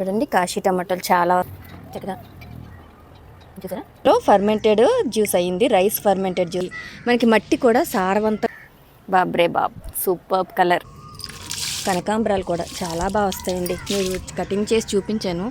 చూడండి కాశీ టమాటాలు చాలా చక్కగా చూసారా? ఫర్మెంటెడ్ జ్యూస్ అయ్యింది రైస్ ఫర్మెంటెడ్ జ్యూస్ మనకి మట్టి కూడా సారవంత బాబ్రే బాబ్ సూపర్ కలర్ కనకాంబరాలు కూడా చాలా బాగా వస్తాయండి. మీరు కటింగ్ చేసి చూపించాను.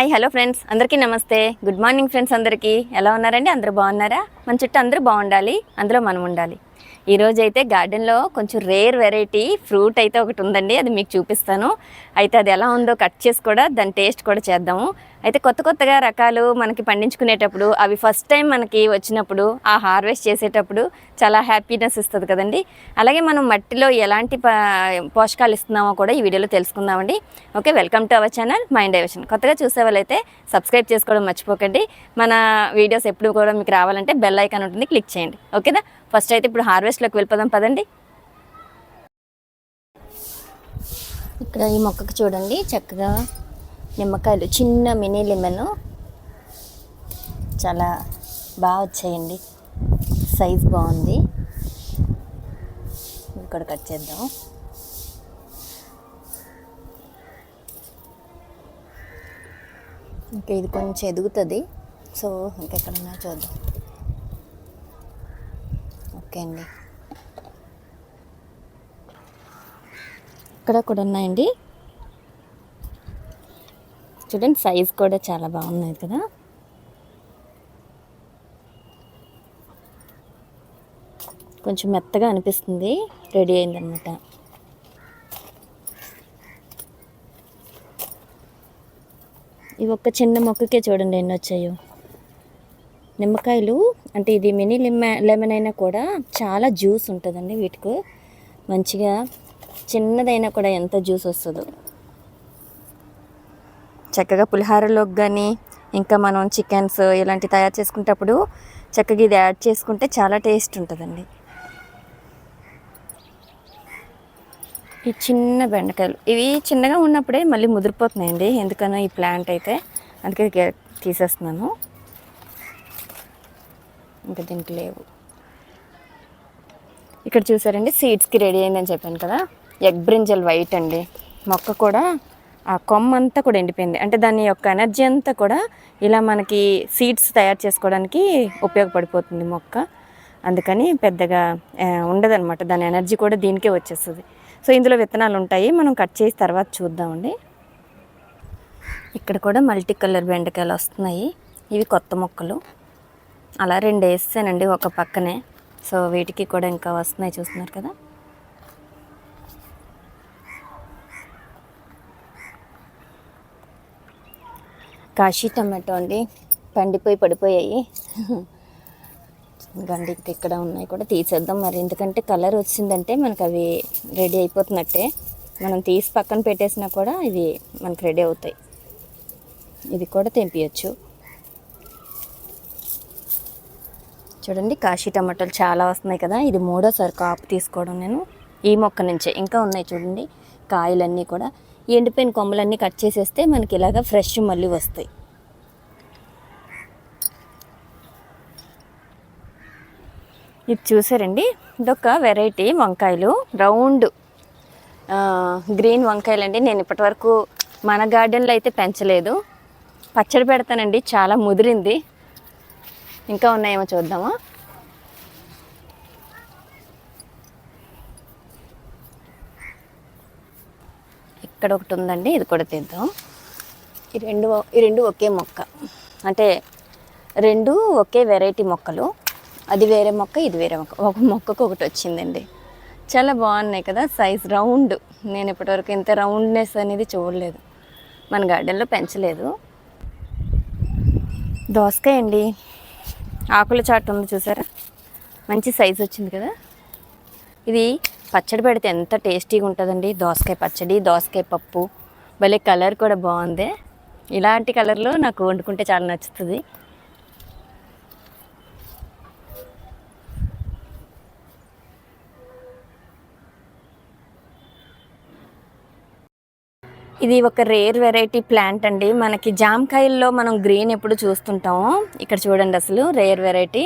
హాయ్ హలో ఫ్రెండ్స్ అందరికీ నమస్తే. గుడ్ మార్నింగ్ ఫ్రెండ్స్ అందరికీ. ఎలా ఉన్నారండి? అందరూ బాగున్నారా? మన చుట్టూ అందరూ బాగుండాలి. అందులో మనం ఉండాలి. ఈరోజు అయితే గార్డెన్లో కొంచెం రేర్ వెరైటీ ఫ్రూట్ అయితే ఒకటి ఉందండి అది మీకు చూపిస్తాను. అయితే అది ఎలా ఉందో కట్ చేసి కూడా దాని టేస్ట్ కూడా చేద్దాము. అయితే కొత్త కొత్తగా రకాలు మనకి పండించుకునేటప్పుడు అవి ఫస్ట్ టైం మనకి వచ్చినప్పుడు ఆ హార్వెస్ట్ చేసేటప్పుడు చాలా హ్యాపీనెస్ ఇస్తుంది కదండి. అలాగే మనం మట్టిలో ఎలాంటి పోషకాలు ఇస్తున్నామో కూడా ఈ వీడియోలో తెలుసుకుందామండి. Okay welcome to our channel Mind Diversion. కొత్తగా చూసే వాళ్ళైతే సబ్స్క్రైబ్ చేసుకోవడం మర్చిపోకండి. మన వీడియోస్ ఎప్పుడు కూడా మీకు రావాలంటే బెల్ ఐకాన్ ఉంటుంది క్లిక్ చేయండి. ఓకేనా? ఫస్ట్ అయితే ఇప్పుడు హార్వెస్ట్లోకి వెళ్ళిపోదాం పదండి. ఇక్కడ ఈ మొక్కకు చూడండి చక్కగా నిమ్మకాయలు చిన్న మినీ లెమన్ చాలా బాగా వచ్చాయండి. సైజ్ బాగుంది. ఇక్కడ కట్ చేద్దాం. ఇంకా ఇది కొంచెం ఎదుగుతుంది. సో ఇంకెక్కడన్నా చూద్దాం. ఓకే అండి. ఇక్కడ కూడా ఉన్నాయండి. చూడండి సైజ్ కూడా చాలా బాగున్నాయి కదా. కొంచెం మెత్తగా అనిపిస్తుంది. రెడీ అయిందనమాట ఈ ఒక్క చిన్న మొక్కకే చూడండి ఎన్ని వచ్చాయో. నిమ్మకాయలు అంటే ఇది మినీ లెమ లెమన్ అయినా కూడా చాలా జ్యూస్ ఉంటుందండి వీటికి. మంచిగా చిన్నదైనా కూడా ఎంత జ్యూస్ వస్తుందో. చక్కగా పులిహారలోకి కానీ ఇంకా మనం చికెన్స్ ఇలాంటి తయారు చేసుకునేటప్పుడు చక్కగా ఇది యాడ్ చేసుకుంటే చాలా టేస్ట్ ఉంటుందండి. ఈ చిన్న బెండకాయలు. ఇవి చిన్నగా ఉన్నప్పుడే మళ్ళీ ముదిరిపోతున్నాయండి ఎందుకనో ఈ ప్లాంట్ అయితే. అందుకే తీసేస్తున్నాను. ఇంకా దీనికి లేవు. ఇక్కడ చూసారండి సీడ్స్కి రెడీ అయిందని చెప్పాను కదా. ఎగ్ బ్రింజల్ వైట్ అండి. మొక్క కూడా ఆ కొమ్మ అంతా కూడా ఎండిపోయింది. అంటే దాని యొక్క ఎనర్జీ అంతా కూడా ఇలా మనకి సీడ్స్ తయారు చేసుకోవడానికి ఉపయోగపడిపోతుంది మొక్క. అందుకని పెద్దగా ఉండదనమాట ఉండదన్నమాట. దాని ఎనర్జీ కూడా దీనికే వచ్చేస్తుంది. సో ఇందులో విత్తనాలు ఉంటాయి. మనం కట్ చేసి తర్వాత చూద్దామండి. ఇక్కడ కూడా మల్టీ కలర్ బెండకాయలు వస్తున్నాయి. ఇవి కొత్త మొక్కలు. అలా రెండు వేసానండి ఒక పక్కనే. సో వీటికి కూడా ఇంకా వస్తున్నాయి చూస్తున్నారు కదా. కాశీ టమాటో అండి. పండిపోయి పడిపోయాయి. గండి ఇక్కడ ఉన్నాయి కూడా తీసేద్దాం. మరి ఎందుకంటే కలర్ వచ్చిందంటే మనకు అవి రెడీ అయిపోతున్నట్టే. మనం తీసి పక్కన పెట్టేసినా కూడా ఇవి మనకు రెడీ అవుతాయి. ఇది కూడా తెంపియచ్చు. చూడండి. కాశీ టమాటాలు చాలా వస్తున్నాయి కదా. ఇది మూడోసారి కాపు తీసుకోవడం నేను. ఈ మొక్క నుంచే. ఇంకా ఉన్నాయి చూడండి. కాయలన్నీ కూడా. ఎండిపోయిన కొమ్మలన్నీ కట్ చేసేస్తే మనకి ఇలాగ ఫ్రెష్ మళ్ళీ వస్తాయి. ఇది చూసారండి. ఇదొక వెరైటీ వంకాయలు. రౌండ్ గ్రీన్ వంకాయలు అండి నేను ఇప్పటివరకు మన గార్డెన్లో అయితే పెంచలేదు. పచ్చడి పెడతానండి. చాలా ముదిరింది. ఇంకా ఉన్నాయేమో చూద్దామా? ఇక్కడ ఒకటి ఉందండి ఇది కూడా తీద్దాం. ఈ రెండు ఈ రెండు ఒకే మొక్క. అంటే రెండు ఒకే వెరైటీ మొక్కలు. అది వేరే మొక్క ఇది వేరే మొక్క. ఒక మొక్కకు ఒకటి వచ్చిందండి. చాలా బాగున్నాయి కదా సైజ్ రౌండ్. నేను ఇప్పటివరకు ఇంత రౌండ్నెస్ అనేది చూడలేదు. మన గార్డెన్లో పెంచలేదు. దోసకాయ అండి ఆకుల చాటు ఉంది చూసారా? మంచి సైజు వచ్చింది కదా? ఇది పచ్చడి పెడితే ఎంత టేస్టీగా ఉంటుందండి? దోసకాయ పచ్చడి దోసకాయ పప్పు. భలే కలర్ కూడా బాగుంది. ఇలాంటి కలర్లో నాకు వండుకుంటే చాలా నచ్చుతుంది. ఇది ఒక రేర్ వెరైటీ ప్లాంట్ అండి. మనకి జామకాయల్లో మనం గ్రీన్ ఎప్పుడు చూస్తుంటాము. ఇక్కడ చూడండి అసలు రేర్ వెరైటీ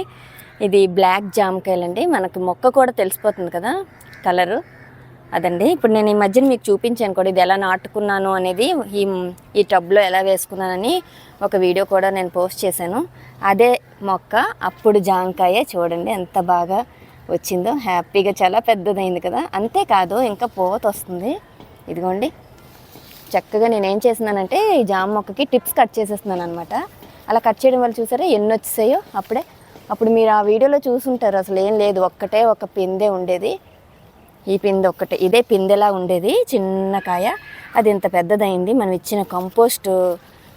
ఇది బ్లాక్ జామకాయలు అండి మనకి మొక్క కూడా తెలిసిపోతుంది కదా కలరు అదండి. ఇప్పుడు నేను ఈ మధ్యన మీకు చూపించాను కూడా ఇది ఎలా నాటుకున్నాను అనేది. ఈ ఈ టబ్లో ఎలా వేసుకున్నానని ఒక వీడియో కూడా నేను పోస్ట్ చేశాను. అదే మొక్క అప్పుడు జామకాయ చూడండి ఎంత బాగా వచ్చిందో. హ్యాపీగా చాలా పెద్దదైంది కదా. అంతేకాదు ఇంకా పోత వస్తుంది. ఇదిగోండి. చక్కగా నేను ఏం చేస్తున్నానంటే ఈ జామ మొక్కకి టిప్స్ కట్ చేసేస్తున్నాను అనమాట అలా కట్ చేయడం వల్ల చూసారా ఎన్ని వచ్చేసాయో అప్పుడే. అప్పుడు మీరు ఆ వీడియోలో చూసుంటారు అసలు ఏం లేదు ఒక్కటే ఒక పిందే ఉండేది. ఈ పిందె ఒక్కటే ఇదే పిందెలా ఉండేది చిన్న కాయ. అది ఇంత పెద్దదైంది మనం ఇచ్చిన కంపోస్ట్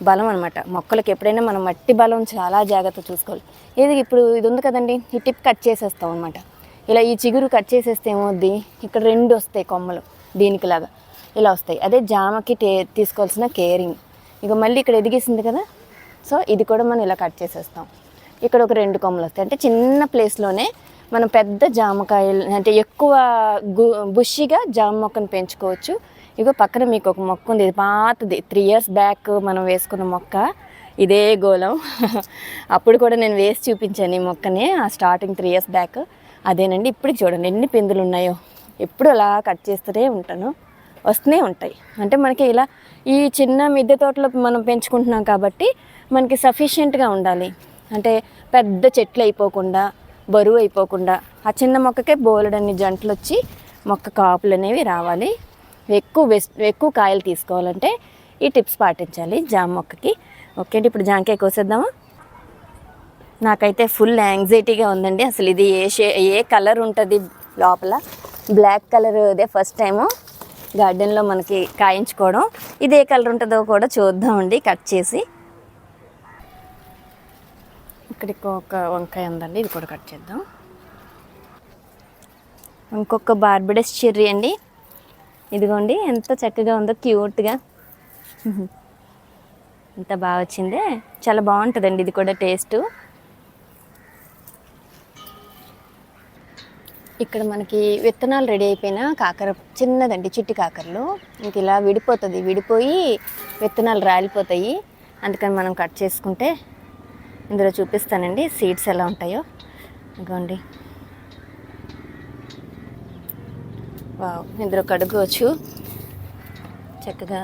బలం అనమాట మొక్కలకి ఎప్పుడైనా మనం మట్టి బలం చాలా జాగ్రత్త చూసుకోవాలి. ఇది ఇప్పుడు ఇది ఉంది కదండి ఈ టిప్ కట్ చేసేస్తాం అనమాట ఇలా ఈ చిగురు కట్ చేసేస్తే ఏమవుద్ది? ఇక్కడ రెండు వస్తాయి కొమ్మలు దీనికిలాగా ఇలా వస్తాయి. అదే జామకి టే తీసుకోవాల్సిన కేరింగ్. ఇక మళ్ళీ ఇక్కడ ఎదిగేసింది కదా? సో ఇది కూడా మనం ఇలా కట్ చేసేస్తాం. ఇక్కడ ఒక రెండు కొమ్మలు వస్తాయి. అంటే చిన్న ప్లేస్లోనే మనం పెద్ద జామకాయలు అంటే ఎక్కువ గు బుషిగా జామ మొక్కను పెంచుకోవచ్చు. ఇగో పక్కన మీకు ఒక మొక్క ఉంది. ఇది పాతది. త్రీ ఇయర్స్ బ్యాక్ మనం వేసుకున్న మొక్క. ఇదే గోళం. అప్పుడు కూడా నేను వేసి చూపించాను ఈ మొక్కని. ఆ స్టార్టింగ్ త్రీ ఇయర్స్ బ్యాక్. అదేనండి. ఇప్పుడు చూడండి. ఎన్ని పిందులు ఉన్నాయో. ఎప్పుడు అలా కట్ చేస్తూనే ఉంటాను. వస్తూనే ఉంటాయి. అంటే మనకి ఇలా ఈ చిన్న మిద్దె తోటలో మనం పెంచుకుంటున్నాం కాబట్టి మనకి సఫిషియెంట్గా ఉండాలి. అంటే పెద్ద చెట్లు అయిపోకుండా బరువు అయిపోకుండా ఆ చిన్న మొక్కకే బోలెడన్ని జంటలు వచ్చి మొక్క కాపులు అనేవి రావాలి. ఎక్కువ వెస్ ఎక్కువ కాయలు తీసుకోవాలంటే ఈ టిప్స్ పాటించాలి జామ మొక్కకి. ఓకే అండి ఇప్పుడు జామకాయ కోసేద్దామా? నాకైతే ఫుల్ యాంగ్జైటీగా ఉందండి. అసలు ఇది ఏ షే ఏ కలర్ ఉంటుంది లోపల? బ్లాక్ కలర్ అదే ఫస్ట్ టైము. గార్డెన్లో మనకి కాయించుకోవడం. ఇది ఏ కలర్ ఉంటుందో కూడా చూద్దామండి కట్ చేసి. ఇక్కడికి ఒక వంకాయ ఉందండి ఇది కూడా కట్ చేద్దాం. ఇంకొక బార్బిడస్ చెర్రీ అండి. ఇదిగోండి ఎంత చక్కగా ఉందో క్యూట్గా. ఎంత బాగా వచ్చిందే. చాలా బాగుంటుందండి ఇది కూడా టేస్ట్. ఇక్కడ మనకి విత్తనాలు రెడీ అయిపోయిన కాకర చిన్నదండి చిట్టి కాకరలు. ఇంక ఇలా విడిపోతుంది. విడిపోయి విత్తనాలు రాలిపోతాయి. అందుకని మనం కట్ చేసుకుంటే ఇందులో చూపిస్తానండి సీడ్స్ ఎలా ఉంటాయో. ఇదిగోండి. వావ్ ఇందులో కడుక్కోవచ్చు. చక్కగా.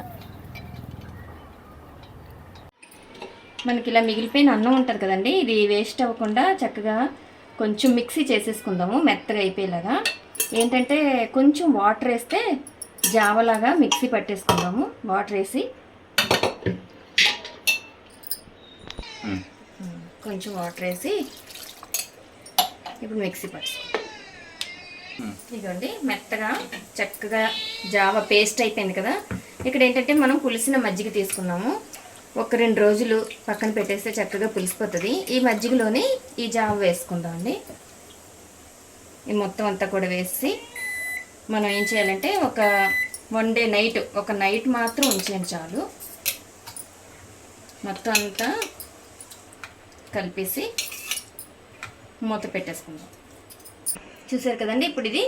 మనకి ఇలా మిగిలిపోయిన అన్నం ఉంటుంది కదండి ఇది వేస్ట్ అవ్వకుండా చక్కగా కొంచెం మిక్సీ చేసేసుకుందాము మెత్తగా అయిపోయేలాగా. ఏంటంటే కొంచెం వాటర్ వేస్తే జావలాగా మిక్సీ పట్టేసుకుందాము వాటర్ వేసి. కొంచెం వాటర్ వేసి ఇప్పుడు మిక్సీ పట్టుకోండి ఇదిగోండి మెత్తగా చక్కగా జావ పేస్ట్ అయిపోయింది కదా. ఇక్కడ ఏంటంటే మనం పులిసిన మజ్జిగ తీసుకున్నాము. ఒక రెండు రోజులు పక్కన పెట్టేస్తే చక్కగా పులిసిపోతుంది. ఈ మజ్జిగలోనే ఈ జావ వేసుకుందామండి ఈ మొత్తం అంతా కూడా వేసి మనం ఏం చేయాలంటే ఒక వన్ డే నైట్ ఒక నైట్ మాత్రం ఉంచేయండి చాలు. మొత్తం అంతా కలిపేసి మూత పెట్టేసుకుందాం. చూసారు కదండి? ఇప్పుడు ఇది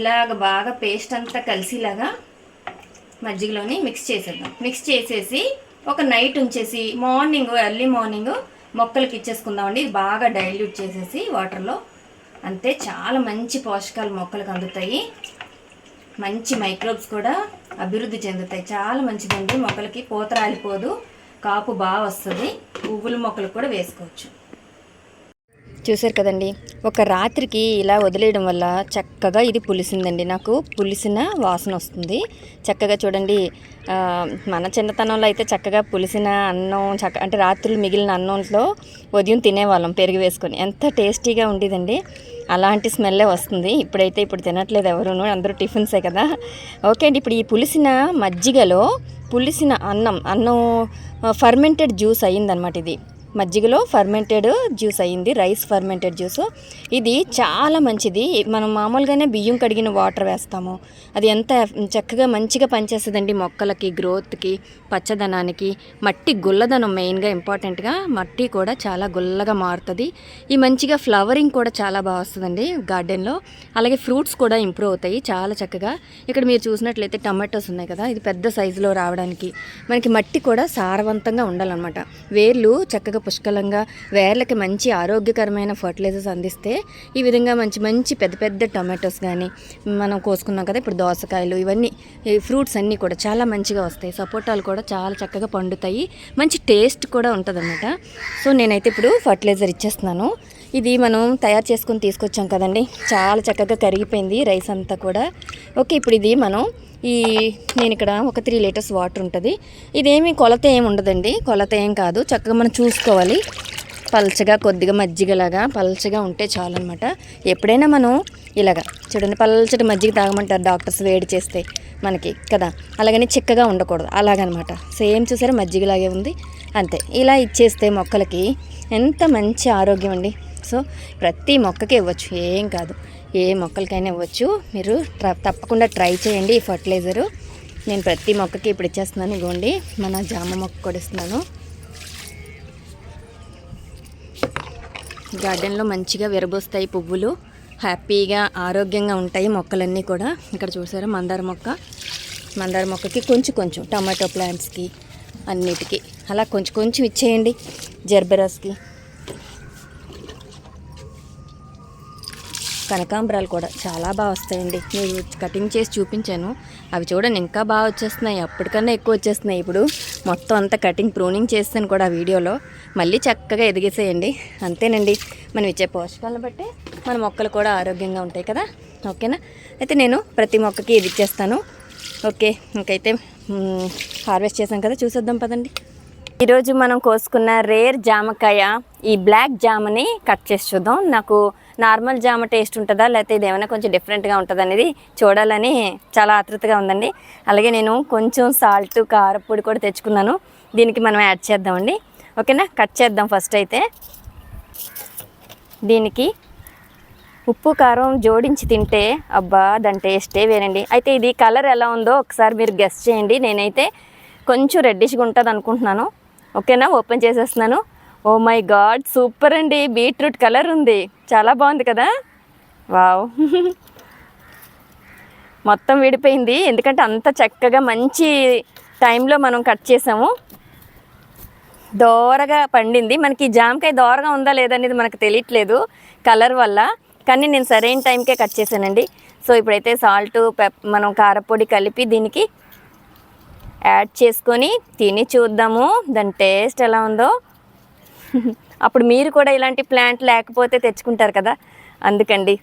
ఇలాగ బాగా పేస్ట్ అంతా కలిసిలాగా మజ్జిగలోని మిక్స్ చేసేద్దాం. మిక్స్ చేసేసి ఒక నైట్ ఉంచేసి మార్నింగ్ ఎర్లీ మార్నింగ్ మొక్కలకి ఇచ్చేసుకుందామండి. ఇది బాగా డైల్యూట్ చేసేసి వాటర్లో అంతే చాలా మంచి పోషకాలు మొక్కలకు అందుతాయి. మంచి మైక్రోబ్స్ కూడా అభివృద్ధి చెందుతాయి. చాలా మంచిదండి. మొక్కలకి పూత రాలిపోదు. కాపు బాగా వస్తుంది. పువ్వుల మొక్కలు కూడా వేసుకోవచ్చు. చూసారు కదండి. ఒక రాత్రికి ఇలా వదిలేయడం వల్ల చక్కగా ఇది పులిసిందండి. నాకు పులిసిన వాసన వస్తుంది. చక్కగా చూడండి మన చిన్నతనంలో అయితే చక్కగా పులిసిన అన్నం చక్క అంటే రాత్రులు మిగిలిన అన్నంలో ఉదయం తినేవాళ్ళం పెరుగు వేసుకొని. ఎంత టేస్టీగా ఉండేదండి. అలాంటి స్మెల్లే వస్తుంది. ఇప్పుడైతే ఇప్పుడు తినట్లేదు ఎవరును అందరూ టిఫిన్సే కదా. ఓకే అండి ఇప్పుడు ఈ పులిసిన మజ్జిగలో పులిసిన అన్నం అన్నం ఫర్మెంటెడ్ జ్యూస్ అయ్యిందనమాట ఇది. మజ్జిగలో ఫర్మెంటెడ్ జ్యూస్ అయ్యింది రైస్ ఫర్మెంటెడ్ జ్యూస్ ఇది చాలా మంచిది. మనం మామూలుగానే బియ్యం కడిగిన వాటర్ వేస్తాము. అది ఎంత చక్కగా మంచిగా పనిచేస్తుందండి మొక్కలకి గ్రోత్కి పచ్చదనానికి. మట్టి గుల్లదనం మెయిన్గా ఇంపార్టెంట్గా మట్టి కూడా చాలా గుల్లగా మారుతుంది. ఈ మంచిగా ఫ్లవరింగ్ కూడా చాలా బాగా వస్తుందండి గార్డెన్లో. అలాగే ఫ్రూట్స్ కూడా ఇంప్రూవ్ అవుతాయి చాలా చక్కగా. ఇక్కడ మీరు చూసినట్లయితే టమాటోస్ ఉన్నాయి కదా ఇది పెద్ద సైజులో రావడానికి. మనకి మట్టి కూడా సారవంతంగా ఉండాలన్నమాట. వేర్లు చక్కగా పుష్కలంగా వేర్లకి మంచి ఆరోగ్యకరమైన ఫర్టిలైజర్స్ అందిస్తే ఈ విధంగా మంచి మంచి పెద్ద పెద్ద టమాటోస్ కానీ మనం కోసుకున్నాం కదా ఇప్పుడు దోసకాయలు ఇవన్నీ ఈ ఫ్రూట్స్ అన్నీ కూడా చాలా మంచిగా వస్తాయి. సపోటాలు కూడా చాలా చక్కగా పండుతాయి. మంచి టేస్ట్ కూడా ఉంటుందన్నమాట. సో నేనైతే ఇప్పుడు ఫర్టిలైజర్ ఇచ్చేస్తున్నాను. ఇది మనం తయారు చేసుకొని తీసుకొచ్చాం కదండి చాలా చక్కగా కరిగిపోయింది రైస్ అంతా కూడా. ఓకే ఇప్పుడు ఇది మనం ఈ నేను ఇక్కడ ఒక త్రీ లీటర్స్ వాటర్ ఉంటుంది. ఇదేమి కొలత ఏమి ఉండదండి. కొలత ఏం కాదు. చక్కగా మనం చూసుకోవాలి. పల్చగా కొద్దిగా మజ్జిగలాగా పల్చగా ఉంటే చాలన్నమాట. ఎప్పుడైనా మనం ఇలాగా చూడండి పల్చటి మజ్జిగ తాగమంటారు డాక్టర్స్ వేడి చేస్తే మనకి కదా? అలాగని చిక్కగా ఉండకూడదు. అలాగనమాట. సేమ్ చూసారా మజ్జిగలాగే ఉంది. అంతే. ఇలా ఇచ్చేస్తే మొక్కలకి ఎంత మంచి ఆరోగ్యం అండి. సో ప్రతి మొక్కకి ఇవ్వచ్చు. ఏం కాదు. ఏ మొక్కలకైనా ఇవ్వచ్చు. మీరు ట్ర- తప్పకుండా ట్రై చేయండి ఈ ఫర్టిలైజరు. నేను ప్రతి మొక్కకి ఇప్పుడు ఇచ్చేస్తున్నాను ఇగోండి మన జామ మొక్క కూడా ఇస్తున్నాను. గార్డెన్లో మంచిగా విరబోస్తాయి పువ్వులు. హ్యాపీగా ఆరోగ్యంగా ఉంటాయి మొక్కలన్నీ కూడా. ఇక్కడ చూసారా మందార మొక్క. మందార మొక్కకి కొంచెం కొంచెం టమాటో ప్లాంట్స్కి అన్నిటికీ. అలా కొంచెం కొంచెం ఇచ్చేయండి. జర్బరాస్కి. కనకాంబరాలు కూడా చాలా బాగా వస్తాయండి. నేను కటింగ్ చేసి చూపించాను. అవి చూడండి ఇంకా బాగా వచ్చేస్తున్నాయి. అప్పటికన్నా ఎక్కువ వచ్చేస్తున్నాయి. ఇప్పుడు మొత్తం అంతా కటింగ్ ప్రూనింగ్ చేస్తాను కూడా ఆ వీడియోలో. మళ్ళీ చక్కగా ఎదిగేసేయండి. అంతేనండి. మనం ఇచ్చే పోషకాలను బట్టి మన మొక్కలు కూడా ఆరోగ్యంగా ఉంటాయి కదా. ఓకేనా? అయితే నేను ప్రతి మొక్కకి ఇది ఇచ్చేస్తాను. ఓకే. ఇంకైతే హార్వెస్ట్ చేసాం కదా. చూసేద్దాం పదండి. ఈరోజు మనం కోసుకున్న రేర్ జామకాయ ఈ బ్లాక్ జామని కట్ చేసి చూద్దాం. నాకు నార్మల్ జామ టేస్ట్ ఉంటుందా? లేకపోతే ఇది ఏమైనా కొంచెం డిఫరెంట్గా ఉంటుంది అనేది చూడాలని చాలా ఆతృతగా ఉందండి. అలాగే నేను కొంచెం సాల్ట్ కారపొడి కూడా తెచ్చుకున్నాను. దీనికి మనం యాడ్ చేద్దామండి. ఓకేనా? కట్ చేద్దాం ఫస్ట్ అయితే. దీనికి ఉప్పు కారం జోడించి తింటే అబ్బా దాని టేస్టే వేరండి. అయితే ఇది కలర్ ఎలా ఉందో ఒకసారి మీరు గెస్ట్ చేయండి. నేనైతే కొంచెం రెడ్డిష్గా ఉంటుంది అనుకుంటున్నాను ఓకేనా? ఓపెన్ చేసేస్తున్నాను. ఓ మై గాడ్ సూపర్ అండి. బీట్రూట్ కలర్ ఉంది. చాలా బాగుంది కదా? వావ్. మొత్తం విడిపోయింది. ఎందుకంటే అంత చక్కగా మంచి టైంలో మనం కట్ చేసాము. దోరగా పండింది. మనకి జామకాయ దోరగా ఉందా లేదనేది మనకు తెలియట్లేదు కలర్ వల్ల. కానీ నేను సరైన టైంకే కట్ చేశానండి. సో ఇప్పుడైతే సాల్ట్ పెప్ మనం కారపొడి కలిపి దీనికి యాడ్ చేసుకొని తిని చూద్దాము. దాని టేస్ట్ ఎలా ఉందో. అప్పుడు మీరు కూడా ఇలాంటి ప్లాంట్ లేకపోతే తెచ్చుకుంటారు కదా. అందుకండి.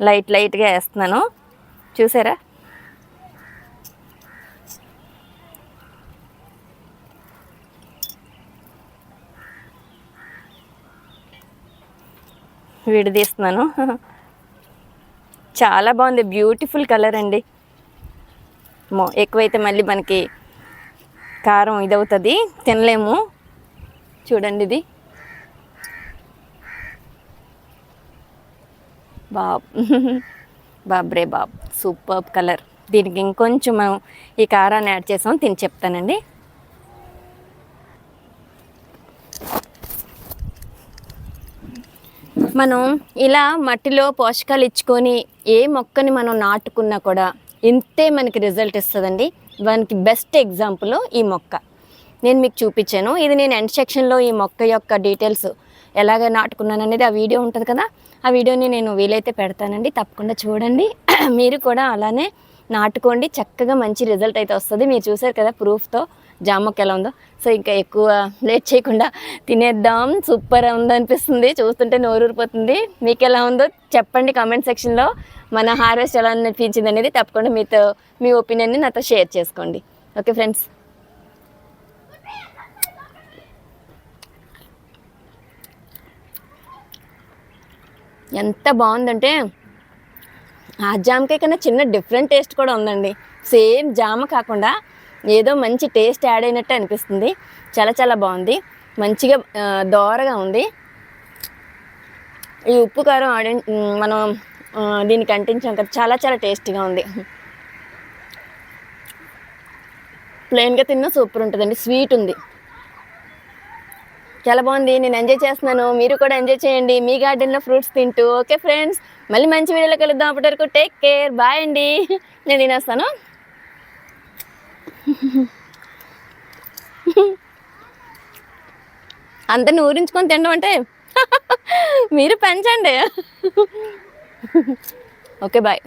లైట్ లైట్గా వేస్తున్నాను. చూసారా? విడదీస్తున్నాను. చాలా బాగుంది. బ్యూటిఫుల్ కలర్ అండి. ఎక్కువైతే మళ్ళీ మనకి కారం ఇదవుతుంది. తినలేము. చూడండి ఇది. బాబ్. బాబ్రే బాబ్. Super colour. దీనికి ఇంకొంచెం మనం ఈ కారాన్ని యాడ్ చేసాం తిని చెప్తానండి. మనం ఇలా మట్టిలో పోషకాలు ఇచ్చుకొని ఏ మొక్కని మనం నాటుకున్నా కూడా ఇంతే మనకి రిజల్ట్ ఇస్తుందండి. దానికి బెస్ట్ ఎగ్జాంపుల్ ఈ మొక్క. నేను మీకు చూపించాను. ఇది నేను ఎండ్ సెక్షన్లో ఈ మొక్క యొక్క డీటెయిల్స్ ఎలాగ నాటుకున్నాను అనేది ఆ వీడియో ఉంటుంది కదా? ఆ వీడియోని నేను వీలైతే పెడతానండి. తప్పకుండా చూడండి. మీరు కూడా అలానే నాటుకోండి. చక్కగా మంచి రిజల్ట్ అయితే వస్తుంది. మీరు చూసారు కదా ప్రూఫ్తో జామొక్క ఎలా ఉందో? సో ఇంకా ఎక్కువ లేట్ చేయకుండా తినేద్దాం. సూపర్ ఉందనిపిస్తుంది చూస్తుంటే నోరూరిపోతుంది మీకు ఎలా ఉందో చెప్పండి కామెంట్ సెక్షన్లో మన హార్వెస్ట్ ఎలా అనిపించింది అనేది తప్పకుండా మీతో మీ ఒపీనియన్ని నాతో షేర్ చేసుకోండి. ఓకే ఫ్రెండ్స్ ఎంత బాగుందంటే ఆ జామకాయ కన్నా చిన్న డిఫరెంట్ టేస్ట్ కూడా ఉందండి. సేమ్ జామ కాకుండా ఏదో మంచి టేస్ట్ యాడ్ అయినట్టు అనిపిస్తుంది. చాలా చాలా బాగుంది. మంచిగా దోరగా ఉంది. ఈ ఉప్పు కారం ఆడి మనం దీనికి అంటించాం కదా చాలా చాలా టేస్టీగా ఉంది. ప్లెయిన్గా తిన్నా సూపర్ ఉంటుందండి. స్వీట్ ఉంది. చాలా బాగుంది. నేను ఎంజాయ్ చేస్తున్నాను. మీరు కూడా ఎంజాయ్ చేయండి. మీ గార్డెన్లో ఫ్రూట్స్ తింటూ. ఓకే ఫ్రెండ్స్ మళ్ళీ మంచి వీడియోలో కలుద్దాం. అప్పటి వరకు టేక్ కేర్ బాయ్ అండి. నేను తినేస్తాను. అందరిని ఊరించుకొని తినడం అంటే మీరు పెంచండి. Okay bye